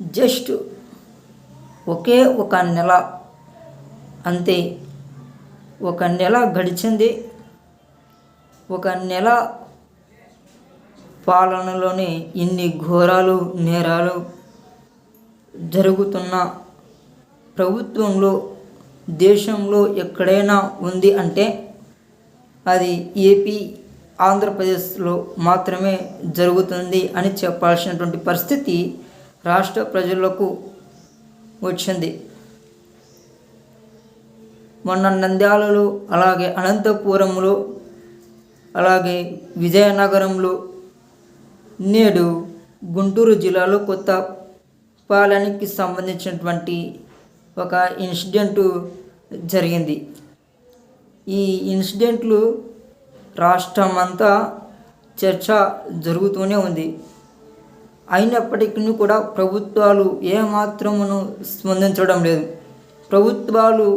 Just ఒకే ఒక నెల అంతే. ఒక నెల గడిచింది. ఒక నెల పాలనలోనే ఇన్ని ఘోరాలు నేరాలు జరుగుతున్న ప్రభుత్వంలో దేశంలో ఎక్కడైనా ఉంది అంటే అది ఏపీ ఆంధ్రప్రదేశ్లో మాత్రమే జరుగుతుంది అని చెప్పాల్సినటువంటి పరిస్థితి రాష్ట్ర ప్రజలకు వచ్చింది. మొన్న నంద్యాలలో అలాగే అనంతపురంలో అలాగే విజయనగరంలో నేడు గుంటూరు జిల్లాలో కొత్త పాలనకి సంబంధించినటువంటి ఒక ఇన్సిడెంటు జరిగింది. ఈ ఇన్సిడెంట్లు రాష్ట్రం అంతా చర్చ జరుగుతూనే ఉంది. అయినప్పటికీ కూడా ప్రభుత్వాలు ఏమాత్రమును స్పందించడం లేదు. ప్రభుత్వాలు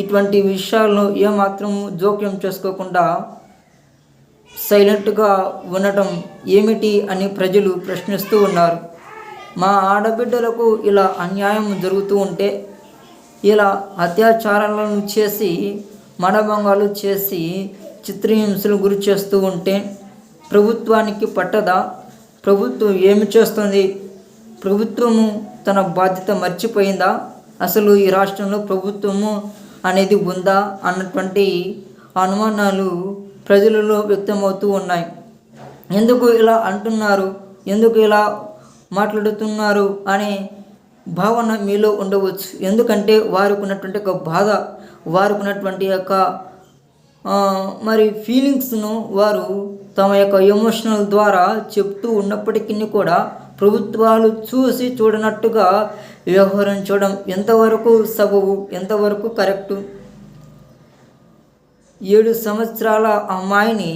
ఇటువంటి విషయాలను ఏమాత్రము జోక్యం చేసుకోకుండా సైలెంట్గా ఉండటం ఏమిటి అని ప్రజలు ప్రశ్నిస్తూ ఉన్నారు. మా ఆడబిడ్డలకు ఇలా అన్యాయం జరుగుతూ ఉంటే ఇలా అత్యాచారాలను చేసి మడభంగాలు చేసి చిత్రహింసలు గురి చేస్తూ ఉంటే ప్రభుత్వానికి పట్టదా? ప్రభుత్వం ఏమి చేస్తుంది? ప్రభుత్వము తన బాధ్యత మర్చిపోయిందా? అసలు ఈ రాష్ట్రంలో ప్రభుత్వము అనేది ఉందా? అన్నటువంటి అనుమానాలు ప్రజలలో వ్యక్తమవుతూ ఉన్నాయి. ఎందుకు ఇలా అంటున్నారు? ఎందుకు ఇలా మాట్లాడుతున్నారు? అనే భావన మీలో ఉండవచ్చు. ఎందుకంటే వారికి ఉన్నటువంటి ఒక బాధ వారికి ఉన్నటువంటి యొక్క మరి ఫీలింగ్స్ను వారు తమ యొక్క ఎమోషనల్ ద్వారా చెప్తూ ఉన్నప్పటికీ కూడా ప్రభుత్వాలు చూసి చూడనట్టుగా వ్యవహరించడం ఎంతవరకు సబబు ఎంతవరకు కరెక్టు? ఏడు సంవత్సరాల అమ్మాయిని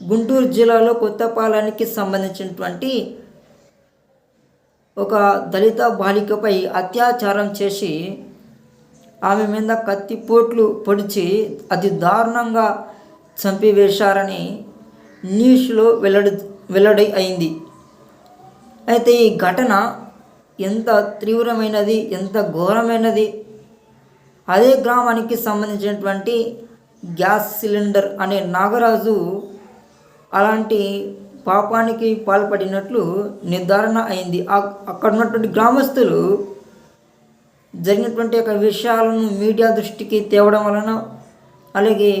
గుంటూరు జిల్లాలో కొత్తపాలెనికి సంబంధించినటువంటి ఒక దళిత బాలికపై అత్యాచారం చేసి ఆమె మీద కత్తిపోట్లు పొడిచి అతి దారుణంగా చంపివేశారని న్యూస్లో వెల్లడి వెల్లడి అయింది. అయితే ఈ ఘటన ఎంత తీవ్రమైనది ఎంత ఘోరమైనది? అదే గ్రామానికి సంబంధించినటువంటి గ్యాస్ సిలిండర్ అనే నాగరాజు అలాంటి పాపానికి పాల్పడినట్లు నిర్ధారణ అయింది. అక్కడ ఉన్నటువంటి గ్రామస్తులు జరిగినటువంటి యొక్క విషయాలను మీడియా దృష్టికి తేవడం వలన అలాగే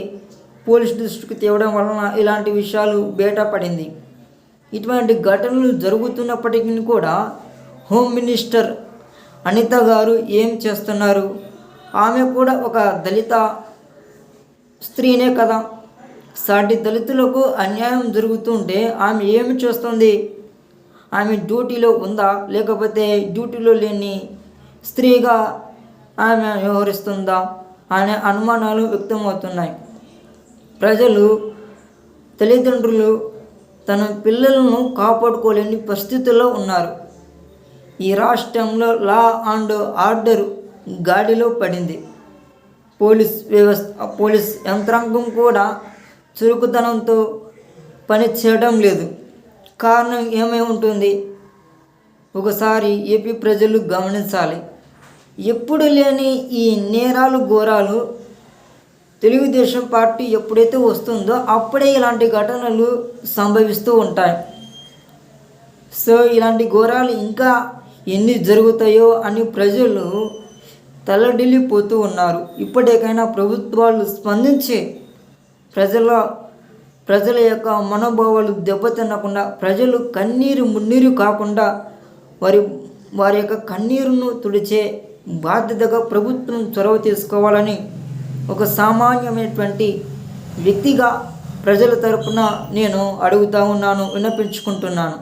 పోలీస్ దృష్టికి తేవడం వలన ఇలాంటి విషయాలు బయటపడింది ఇటువంటి ఘటనలు జరుగుతున్నప్పటికీ కూడా హోమ్ మినిస్టర్ అనిత గారు ఏం చేస్తున్నారు? ఆమె కూడా ఒక దళిత స్త్రీనే కదా. సాటి దళితులకు అన్యాయం జరుగుతుంటే ఆమె ఏమి చేస్తుంది? ఆమె డ్యూటీలో ఉందా? లేకపోతే డ్యూటీలో లేని స్త్రీగా ఆమె వ్యవహరిస్తుందా? అనే అనుమానాలు వ్యక్తమవుతున్నాయి. ప్రజలు తల్లిదండ్రులు తన పిల్లలను కాపాడుకోలేని పరిస్థితుల్లో ఉన్నారు. ఈ రాష్ట్రంలో లా అండ్ ఆర్డర్ గాడిలో పడింది. పోలీస్ వ్యవస్థ పోలీస్ యంత్రాంగం కూడా చురుకుతనంతో పని చేయడం లేదు. కారణం ఏమై ఉంటుంది? ఒకసారి ఏపీ ప్రజలు గమనించాలి. ఎప్పుడు లేని ఈ నేరాలు ఘోరాలు తెలుగుదేశం పార్టీ ఎప్పుడైతే వస్తుందో అప్పుడే ఇలాంటి ఘటనలు సంభవిస్తూ ఉంటాయి. సో ఇలాంటి ఘోరాలు ఇంకా ఎన్ని జరుగుతాయో అని ప్రజలు తలడిల్లిపోతూ ఉన్నారు. ఇప్పటికైనా ప్రభుత్వాలు స్పందించి ప్రజల ప్రజల యొక్క మనోభావాలు దెబ్బతినకుండా ప్రజలు కన్నీరు మున్నీరు కాకుండా వారి వారి యొక్క కన్నీరును తుడిచే బాధ్యతగా ప్రభుత్వం చొరవ తీసుకోవాలని ఒక సామాన్యమైనటువంటి వ్యక్తిగా ప్రజల తరపున నేను అడుగుతా ఉన్నాను విన్నపించుకుంటున్నాను.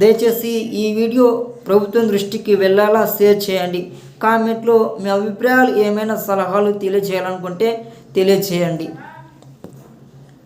దయచేసి ఈ వీడియో ప్రభుత్వం దృష్టికి వెళ్ళాలా? షేర్ చేయండి. కామెంట్లో మీ అభిప్రాయాలు ఏమైనా సలహాలు తెలియజేయాలనుకుంటే తెలియజేయండి.